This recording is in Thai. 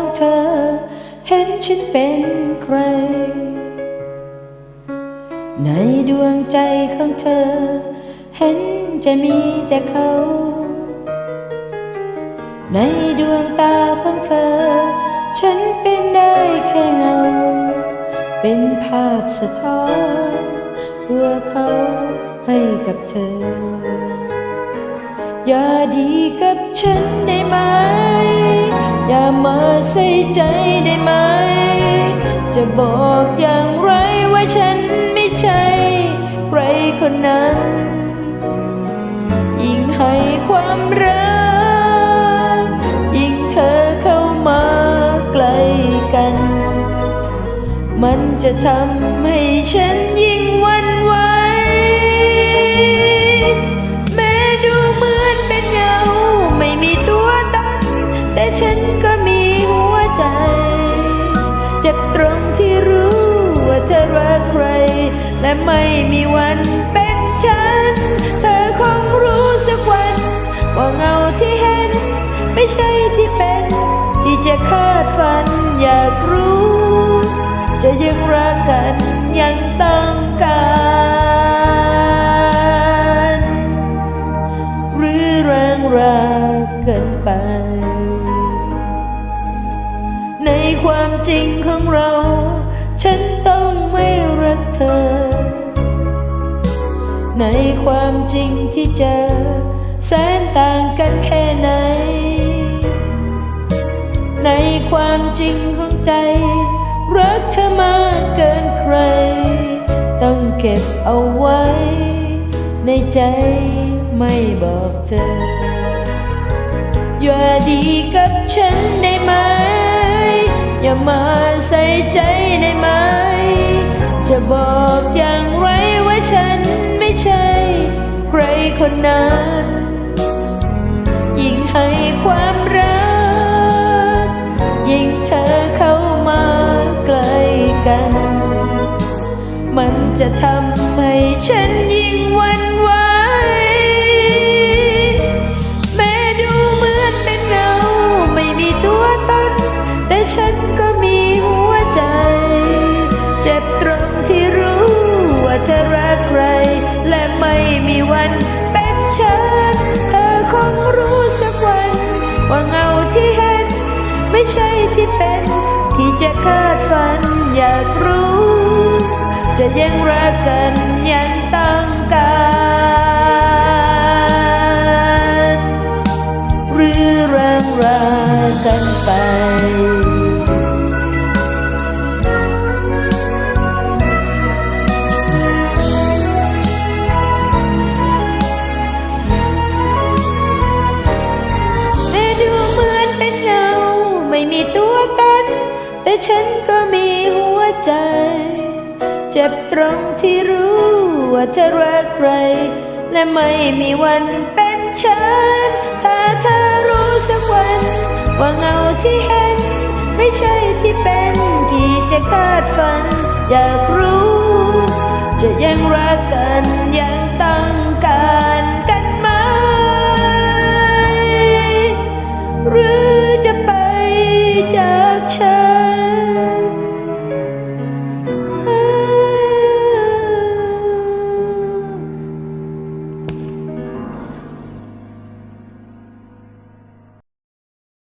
ของเธอ เห็นฉันเป็นใคร ในดวงใจของเธอ เห็นจะมีแต่เขา ในดวงตาของเธอ ฉันเป็นได้แค่เงา เป็นภาพสะท้อนตัวเขาให้กับเธอ อย่าดีกับฉันได้ไหม อย่ามาใส่ใจได้ไหม จะบอกอย่างไรว่าฉันไม่ใช่ ใครคนนั้น ยิ่งให้ความรัก ยิ่งเธอเข้ามาใกล้กัน มันจะทำให้ฉันยิ่งวัน ฉันก็มีหัวใจ เจ็บตรงที่รู้ว่าเธอรักใคร และไม่มีวันเป็นฉัน เธอคงรู้สักวัน ว่าเงาที่เห็น ไม่ใช่ที่เป็น ที่จะคาดฝันอยากรู้ จะยังรักกันยังต้องการหรือแรงรักเกินไป ความจริงของเรา ฉันต้องไม่รักเธอ ในความจริงที่เจอ แสนต่างกันแค่ไหน ในความจริงของใจ รักเธอมากเกินใคร ต้องเก็บเอาไว้ ในใจไม่บอกเธอ อย่าดีกับฉันได้ไหม อย่ามาใส่ใจได้ไหม จะบอกอย่างไรว่าฉันไม่ใช่ ใครคนนั้น ยิ่งให้ความรัก ยิ่งเธอเข้ามาใกล้กัน มันจะทำให้ฉันยิ่งหวันไหวแไม่ใช่ที่เป็น ที่จะคาดฝันอยากรู้ จะยังรักกันยัง ม่มีตัวตน แต่ฉันก็มีหัวใจ เจ็บตรงที่รู้ว่าเธอรักใคร และไม่มีวันเป็นฉันถ้าเธอรู้สักวัน ว่าเงาที่เห็น ไม่ใช่ที่เป็นที่จะคาดฝัน อยากรู้ จะยังรักกันยังต้องการกันไหมหรือจะไป 你却说。